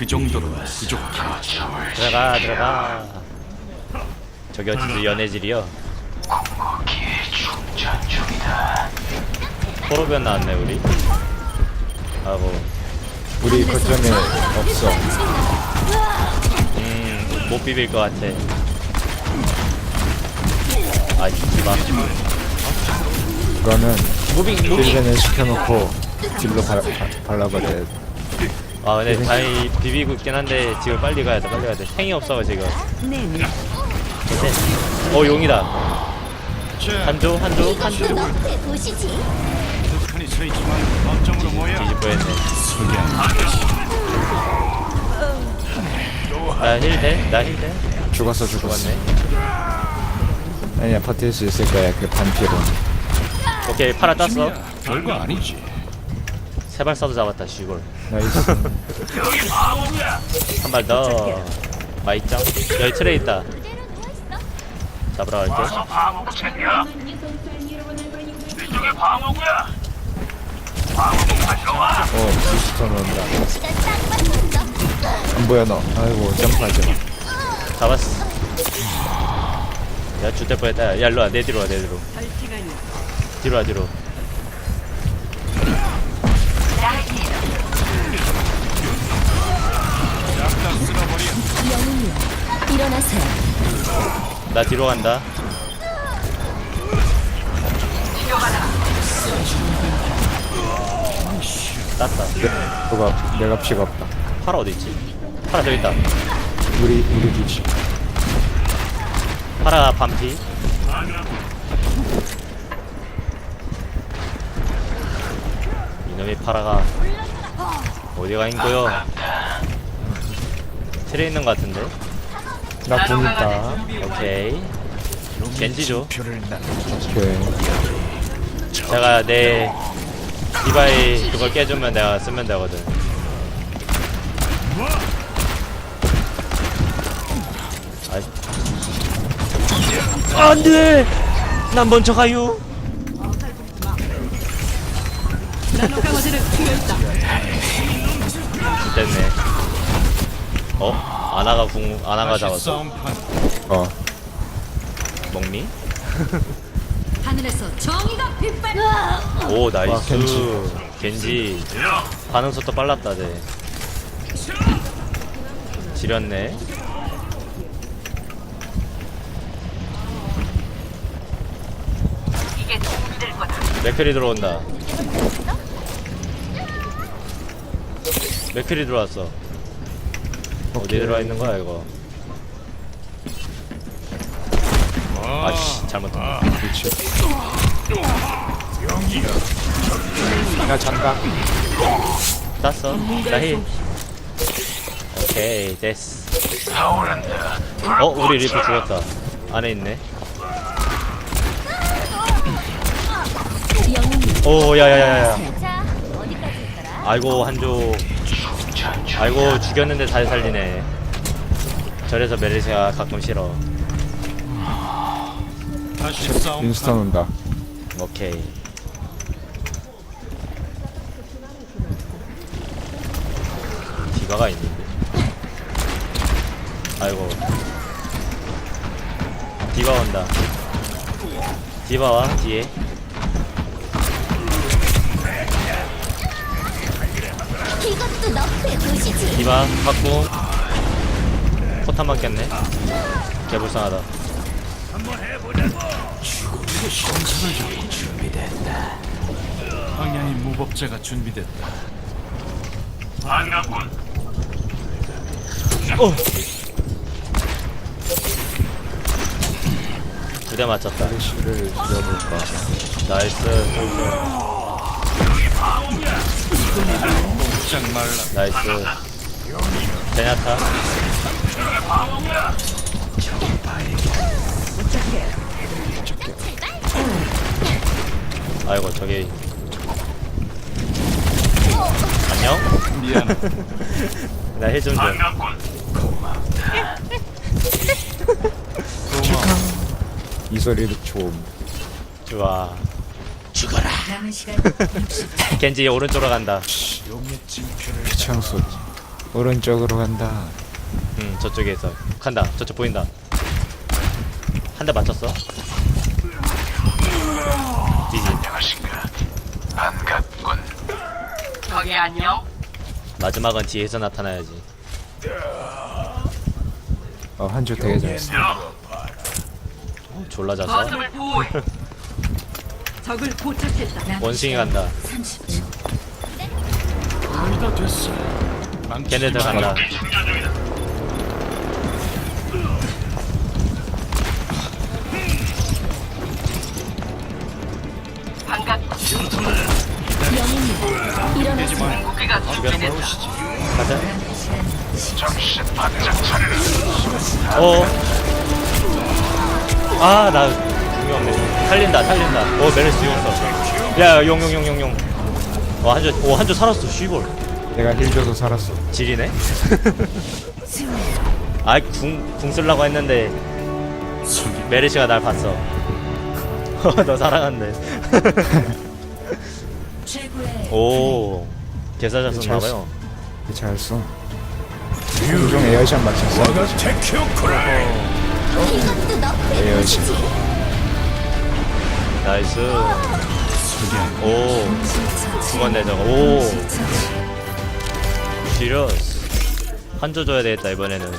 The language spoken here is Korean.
그 정도로 부족해. 들어가 들어가. 저기 어찌지 연애질이요. 포로변 나왔네 우리? 아고. 우리 거점에 없어. 음 못 비빌 것 같아. 아 이봐 이거는 무빙 무빙. 딜벤을 시켜놓고 딜로 발, 발, 발라버려야 돼. 아 근데 다행히 비비고 있긴 한데 지금 빨리 가야 돼 빨리 가야 돼 행이 없어 지금 네, 어 용이다 자, 한조 한조 한조 보시지. 북한이 서 있지만 거점으로 모여. 뒤집어 했네 석양. 나힐 돼? 나 힐 돼? 죽었어 죽었어. 죽었네 아니야 버틸 수 있을 거야 그 반피로. 오케이 파라 땄어 별거 아니지. 세발 쏴도 잡았다 시골 나이스. 한 발 더. 마이짱. 여기 트레 있다. 잡으러 갈게. 어 미스턴 온다. 시간 딱 맞췄어. 안 보여 너. 아이고 점프하지 마. 잡았어. 야, 주대 뻔했다. 야, 일로 와. 내 뒤로 와, 내 뒤로. 뒤로 와, 뒤로. 일어나세요. 나 뒤로 간다. 땄다. 너가 내가 피가 없다. 파라 어디 있지? 파라 저기 있다. 우리 우리 기지. 파라 반피. 놈의 파라가 어디가 있고요? 트레 있는 것 같은데. 나 보니까. 오케이. 겐지죠. 오케이. 제가 내 디바이 그걸 깨주면 내가 쓰면 되거든. 아이. 안돼. 난 먼저 가요. 됐네. 어? 아나가 궁 아나가 잡았어. 어. 먹니? 하늘에서 정의가 빛발. 오 나이스 와, 겐지. 겐지 반응 속도 빨랐다 네 지렸네 맥클이 들어온다 맥클이 들어왔어. 어디 들어와 있는 거야 이거. 아씨 잘못했네. 그렇지. 나 장갑. 땄어. 나힐. 오케이 됐어. 어 우리 리프 죽었다. 안에 있네. 오 야야야야. 자, 어디까지 있더라? 아이고 한조 아이고 죽였는데 잘 살리네. 저래서 메르시가 가끔 싫어. 다시 싸움판. 윈스턴 온다. 오케이. 디바가 있는데. 아이고. 디바 온다. 디바 와 뒤에 이것도 너프의 보시지. 디바 갖고 포탄 맞겠네 개 불쌍하다 방향이 무법자가 준비됐다. 어. 두대 맞췄다 시를 지어볼까. 나이스 짝 말라. 나이스 제냐타 아이고 저기 안녕? 미안. 나힐좀 줘. 이 소리를 좀. 좋아. 겐지 오른쪽으로 간다. 용의 징표를 피창 소리. 오른쪽으로 간다. 응 저쪽에 있어 간다 저쪽 보인다 한 대 맞췄어 뒤지 거기 안녕. 마지막은 뒤에서 나타나야지 어, 한조 되게 잘했어. 어, 졸라. 거점을 보호해. 적을 포착했다. 원숭이 간다 30초. 거의 다 됐어. 걔네들. 간다. 가자 어. 어아나 용이 없네 살린다 살린다. 어 메르스 죽었어. 야용용용용용. 어 한조 오 한조 살았어 쉬볼. 내가 힐 줘서 살았어. 지리네? 아이 궁, 궁 쓰려고 했는데 메르시가 날 봤어. 너 사랑한대. 오 개사자 썼나봐요. 잘 써. 한종 에어샷 맞췄어. 너프의 에어샷. 나이스. 오 죽었네 저거 오. 시리어스 한조 줘야 되겠다 이번에는